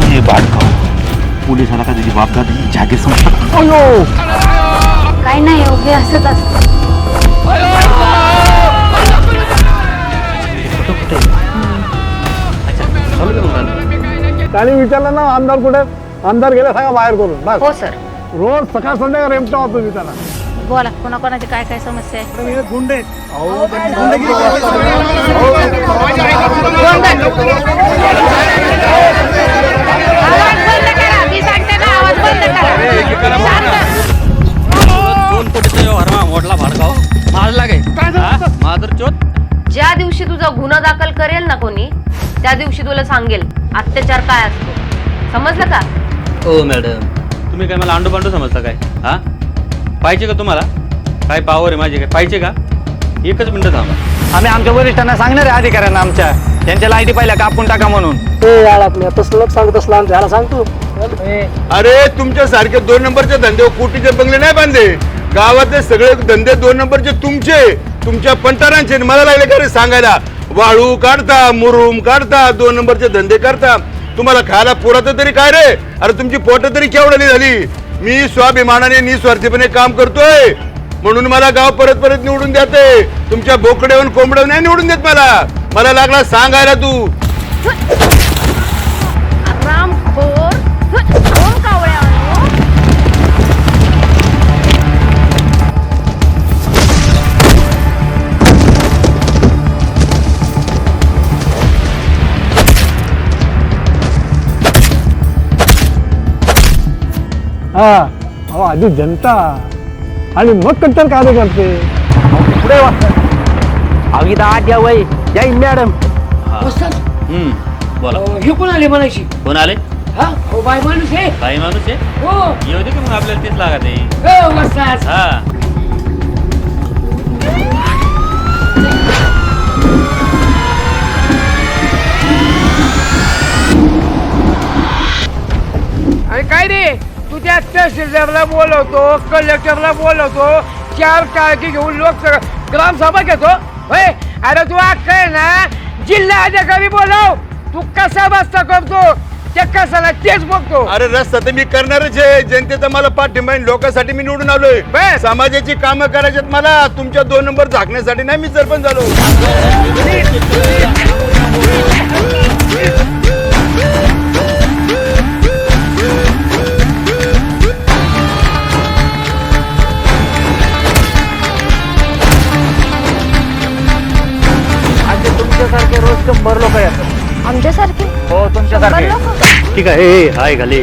हे काय नाही योग्य असंच असतं त्याने विचारलं ना आमदार कुठे आमदार गेले सांगा बाहेर करून बस हो सर रोज सकाळ संध्याकाळ रेमटा होतो मी त्याला बोला कोणाकोणाची काय काय समस्या आहे गुंडे चोत. ज्या दिवशी तुझा गुन्हा दाखल करेल ना कोणी त्या दिवशी तुला सांगेल अत्याचार काय असतो. समजलं का? हो मॅडम. तुम्ही काय मला अंडू पांडू समजता काय? हा? पाहिजे का तुम्हाला? काय पावर आहे माझे? काय पाहिजे का? एकच मिनिटं थांबा. आम्ही आमच्या वरिष्ठांना सांगणार आहे अधिकाऱ्यांना आमच्या. त्यांच्या लाईटी पहिल्या कापून टाका म्हणून. तसलं सांगत असला त्याला सांगतो अरे तुमच्यासारखे दोन नंबरचे धंदे कोटीचे बंगले नाही बांधे गावातले सगळे धंदे दोन नंबरचे तुमचे. तुमच्या पंटारांचे आणि मला लागले का रे सांगायला. वाळू काढता मुरुम काढता दोन नंबरचे धंदे करता. तुम्हाला खायला पुरत तरी काय रे? अरे तुमची पोट तरी केवढली झाली? मी स्वाभिमानाने निस्वार्थीपणे काम करतोय. म्हणून मला गाव परत परत निवडून देते तुमच्या बोकड्यावर कोंबड्या नाही निवडून देत मला. मला लागला सांगायला तू. हा. अहो आधी जनता. आणि मग कट्टर कार्यकर्ते पुढे वाटतं अहो इथं आत या वय. जय मॅडम. हम्म बोला. हे कोण आले म्हणायची? कोण आले? हा? हो बाय माणूस आहे. काही माणूस आहे? हो. येऊ दे की मग आपल्याला तेच लागत आहे. हो. हा. तहसीलदारला बोलवतो कलेक्टरला बोलवतो चार काळजी घेऊन लोक ग्रामसभा घेतो? होय? अरे तू अक्क आहे ना? जिल्हा अधिकारी बोलव. तू कसा बसता करतो? त्या कसाला तेच बघतो. अरे रस्ता तर मी करणारच आहे. जनतेचा मला पाठिंबा आहे. लोकांसाठी मी निवडून आलोय. बस. समाजाची कामं करायच्यात मला. तुमच्या दोन नंबर झाकण्यासाठी नाही मी सरपंच झालो. शंभर लोक येतात आमच्यासारखे? हो तुमच्यासारखे. शंभर लोकं? ठीक आहे ए, हाय घाले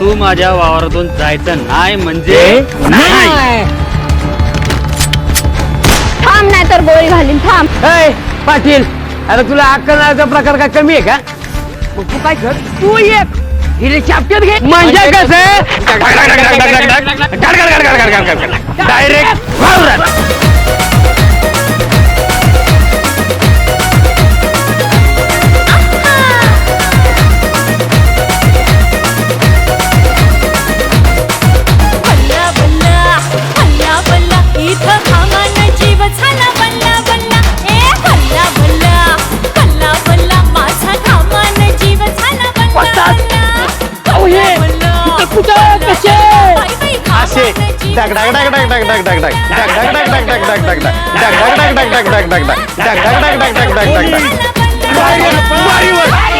तू माझ्या वावरातून जायचं नाही म्हणजे नाही. थांब नाही तर गोळी घालीन थांब. ए, पाटील अरे तुला अक्कलाचा प्रकार काय कमी आहे का? मग तू काय कर? तू एक हिरे चापट्यात घे. म्हणजे कसं? डायरेक्ट डग डग डग डग